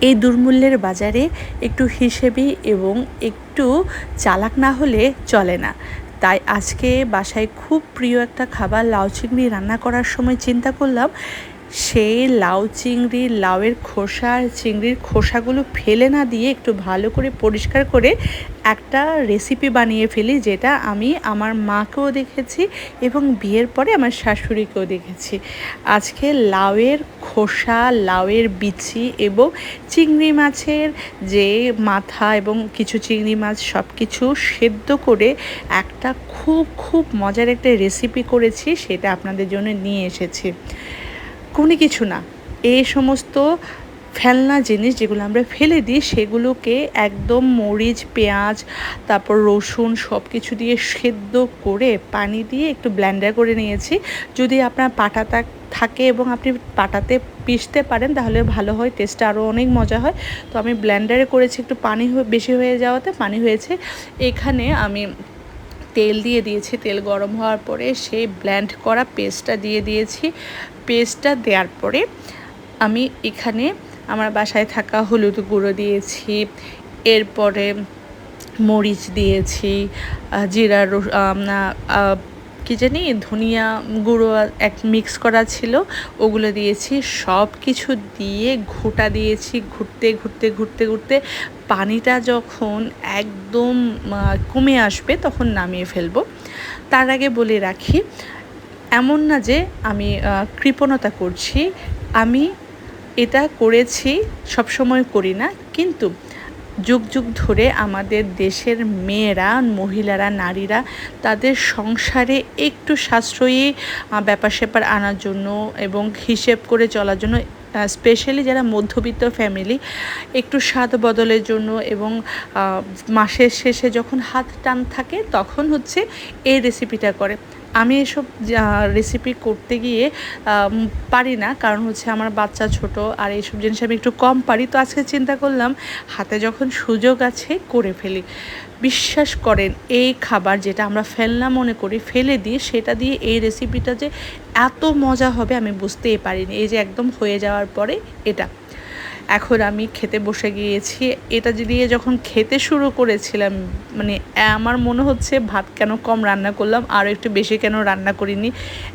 এই দুর্মূল্যের বাজারে একটু হিসেবি এবং একটু চালাক না হলে চলে না। তাই আজকে বাসায় খুব প্রিয় একটা খাবার লাউ চিংড়ি রান্না করার সময় চিন্তা করলাম, সেই লাউ চিংড়ি, লাউয়ের খোসা, চিংড়ির খোসাগুলো ফেলে না দিয়ে একটু ভালো করে পরিষ্কার করে একটা রেসিপি বানিয়ে ফেলি, যেটা আমি আমার মাকেও দেখেছি এবং বিয়ের পরে আমার শাশুড়িকেও দেখেছি। আজকে লাউয়ের খোসা, লাউয়ের বিচি এবং চিংড়ি মাছের যে মাথা এবং কিছু চিংড়ি মাছ সব কিছু সেদ্ধ করে একটা খুব খুব মজার একটা রেসিপি করেছি, সেটা আপনাদের জন্য নিয়ে এসেছি। কোনো কিছু না। এই সমস্ত ফেলনা জিনিস যেগুলো আমরা ফেলে দিই, সেগুলোকে একদম মরিচ, পেঁয়াজ, তারপর রসুন সব কিছু দিয়ে সেদ্ধ করে পানি দিয়ে একটু ব্ল্যান্ডার করে নিয়েছি। যদি আপনার পাটাটা থাকে এবং আপনি পাটাতে পিষতে পারেন, তাহলে ভালো হয় টেস্টটা আরও অনেক মজা হয়। তো আমি ব্ল্যান্ডারে করেছি, একটু পানি বেশি হয়ে যাওয়াতে পানি হয়েছে। এখানে আমি তেল দিয়ে দিয়েছি, তেল গরম হওয়ার পরে সেই ব্ল্যান্ড করা পেস্টটা দিয়ে দিয়েছি। পেস্টটা দেওয়ার পরে আমি এখানে আমার বাসায় থাকা হলুদ গুঁড়ো দিয়েছি, এরপরে মরিচ দিয়েছি জিরা কি জানি, ধনিয়া গুঁড়ো এক মিক্স করা ছিল, ওগুলো দিয়েছি সব কিছু দিয়ে ঘুটা দিয়েছি, ঘুরতে ঘুরতে ঘুরতে ঘুরতে পানিটা যখন একদম কমে আসবে তখন নামিয়ে ফেলব। তার আগে বলে রাখি, এমন না যে আমি কৃপণতা করছি, আমি এটা করেছি, সবসময় করি না। কিন্তু যুগ যুগ ধরে আমাদের দেশের মেয়েরা, মহিলারা, নারীরা তাদের সংসারে একটু সাশ্রয়ী ব্যাপার স্যাপার আনার জন্য এবং হিসেব করে চলার জন্য স্পেশালি যারা মধ্যবিত্ত ফ্যামিলি একটু স্বাদ বদলের জন্য এবং মাসের শেষে যখন হাত টান থাকে, তখন হচ্ছে এই রেসিপিটা করে। আমি এসব রেসিপি করতে গিয়ে পারি না। কারণ হচ্ছে আমার বাচ্চা ছোট আর এইসব জিনিস আমি একটু কম পারি। তো আজকে চিন্তা করলাম, হাতে যখন সুযোগ আছে করে ফেলি। বিশ্বাস করেন, এই খাবার যেটা আমরা ফেলনা মনে করি, ফেলে দিয়ে সেটা দিয়ে এই রেসিপিটা যে এত মজা হবে আমি বুঝতেই পারিনি। এই যে একদম হয়ে যাওয়ার পরে এটা। এখন আমি খেতে বসে গিয়েছি। এটা দিয়ে যখন খেতে শুরু করেছিলাম মানে আমার মনে হচ্ছে ভাত কেন কম রান্না করলাম আরও একটু বেশি কেন রান্না করিনি।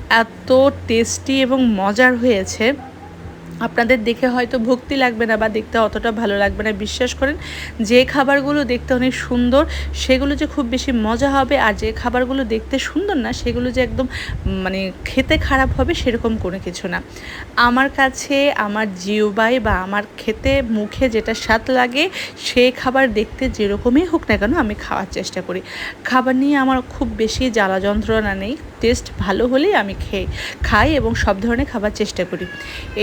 এত টেস্টি এবং মজার হয়েছে। আপনাদের দেখে হয়তো ভক্তি লাগবে না বা দেখতে অতটা ভালো লাগবে না। বিশ্বাস করেন, যে খাবারগুলো দেখতে অনেক সুন্দর, সেগুলো যে খুব বেশি মজা হবে আর যে খাবারগুলো দেখতে সুন্দর না, সেগুলো যে একদম মানে খেতে খারাপ হবে সেরকম কোনো কিছু না। আমার কাছে আমার জিওবাই বা আমার খেতে মুখে যেটা স্বাদ লাগে, সেই খাবার দেখতে যেরকমই হোক না কেন আমি খাওয়ার চেষ্টা করি। খাবার নিয়ে আমার খুব বেশি জ্বালা যন্ত্রণা নেই, টেস্ট ভালো হলেই আমি খেয়ে, খাই এবং সব ধরনের খাবার চেষ্টা করি।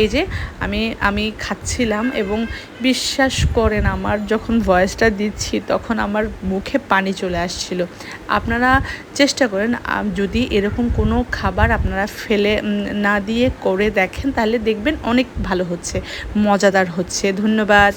এই যে আমি আমি খাচ্ছিলাম এবং বিশ্বাস করেন আমার যখন ভয়েসটা দিচ্ছি তখন আমার মুখে পানি চলে আসছিল। আপনারা চেষ্টা করেন যদি এরকম কোনো খাবার আপনারা ফেলে না দিয়ে করে দেখেন তাহলে দেখবেন অনেক ভালো হচ্ছে, মজাদার হচ্ছে। ধন্যবাদ।